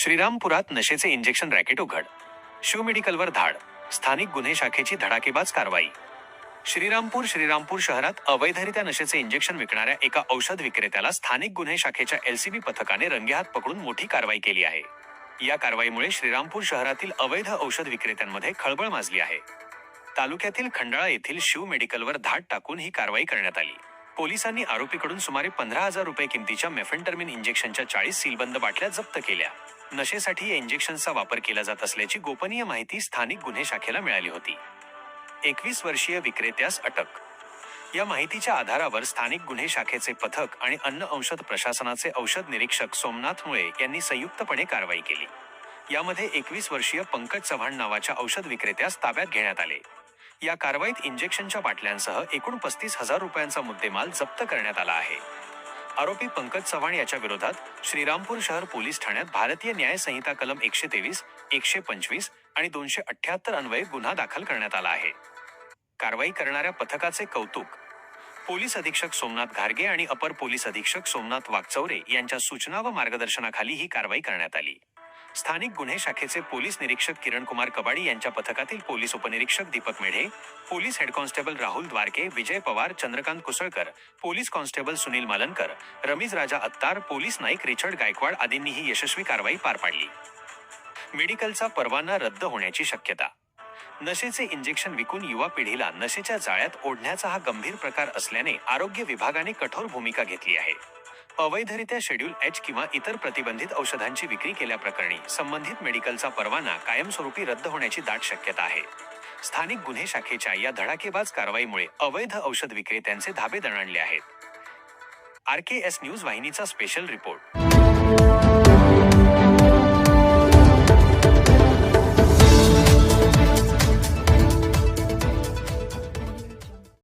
श्रीरामपुरात नशेचे injection racket उघड. शिव मेडिकलवर धाड. स्थानिक गुन्हे शाखेची धडाकेबाज कारवाई. श्रीरामपूर श्रीरामपूर शहरात अवैधरित्या नशेचे इंजेक्शन विकणाऱ्या एका औषध विक्रेत्याला स्थानिक गुन्हे शाखेच्या एलसीबी पथकाने रंगेहात पकडून मोठी कारवाई केली आहे. या कारवाईमुळे श्रीरामपूर शहरातील अवैध औषध विक्रेत्यांमध्ये खळबळ माजली आहे. तालुक्यातील खंडाळा येथील शिव मेडिकलवर धाड टाकून ही कारवाई करण्यात आली. पोलिसांनी आरोपीकडून सुमारे पंधरा हजार रुपये किमतीच्या मेफेंटर्मिन इंजेक्शनच्या चाळीस सीलबंद बाटल्या जप्त केल्या. नशेसाठी या इंजेक्शनचा वापर केला जात असल्याची गोपनीय माहिती स्थानिक गुन्हे शाखेला मिळाली होती. एकवीस वर्षीय विक्रेत्यास अटक. या माहितीच्या आधारावर स्थानिक गुन्हे शाखेचे पथक आणि अन्न औषध प्रशासनाचे औषध निरीक्षक सोमनाथ मुळे यांनी संयुक्तपणे कारवाई केली. यामध्ये एकवीस वर्षीय पंकज चव्हाण नावाच्या औषध विक्रेत्यास ताब्यात घेण्यात आले. या कारवाईत इंजेक्शनच्या बाटल्यांसह एकूण पस्तीस हजार रुपयांचा मुद्देमाल जप्त करण्यात आला आहे. आरोपी पंकज चव्हाण याच्या विरोधात श्रीरामपूर शहर पोलीस ठाण्यात भारतीय न्याय संहिता कलम एकशे तेवीस एकशे पंचवीस आणि दोनशे अठ्याहत्तर अन्वये गुन्हा दाखल करण्यात आला आहे. कारवाई करणाऱ्या पथकाचे कौतुक. पोलीस अधीक्षक सोमनाथ घारगे आणि अपर पोलीस अधीक्षक सोमनाथ वागचौरे यांच्या सूचना व मार्गदर्शनाखाली ही कारवाई करण्यात आली. स्थानिक गुन्हे शाखेचे पोलीस निरीक्षक किरण कुमार कबाडी यांच्या पथकातील पोलीस उपनिरीक्षक Deepak Medhe police head constable Rahul Dwarke Vijay Pawar Chandrakant Kusalkar police constable Sunil Malankar Ramiz Raja Attar police Naik Richard Gaikwad आदींनीही यशस्वी कारवाई पार पाडली. मेडिकलचा परवाना रद्द होण्याची शक्यता. नशेचे इंजेक्शन विकून युवा पिढीला नशेच्या जाळ्यात ओढण्याचा हा गंभीर प्रकार असल्याने आरोग्य विभागाने कठोर भूमिका घेतली आहे. अवैधरित्या शेड्यूल एच किंवा इतर प्रतिबंधित औषधांची विक्री केल्याप्रकरणी संबंधित मेडिकलचा परवाना कायमस्वरूपी रद्द होण्याची दाट शक्यता आहे. स्थानिक गुन्हे शाखेच्या या धडाकेबाज कारवाईमुळे अवैध औषध विक्रेत्यांचे धाबे दणाणले आहेत. आर के एस न्यूज वाहिनीचा स्पेशल रिपोर्ट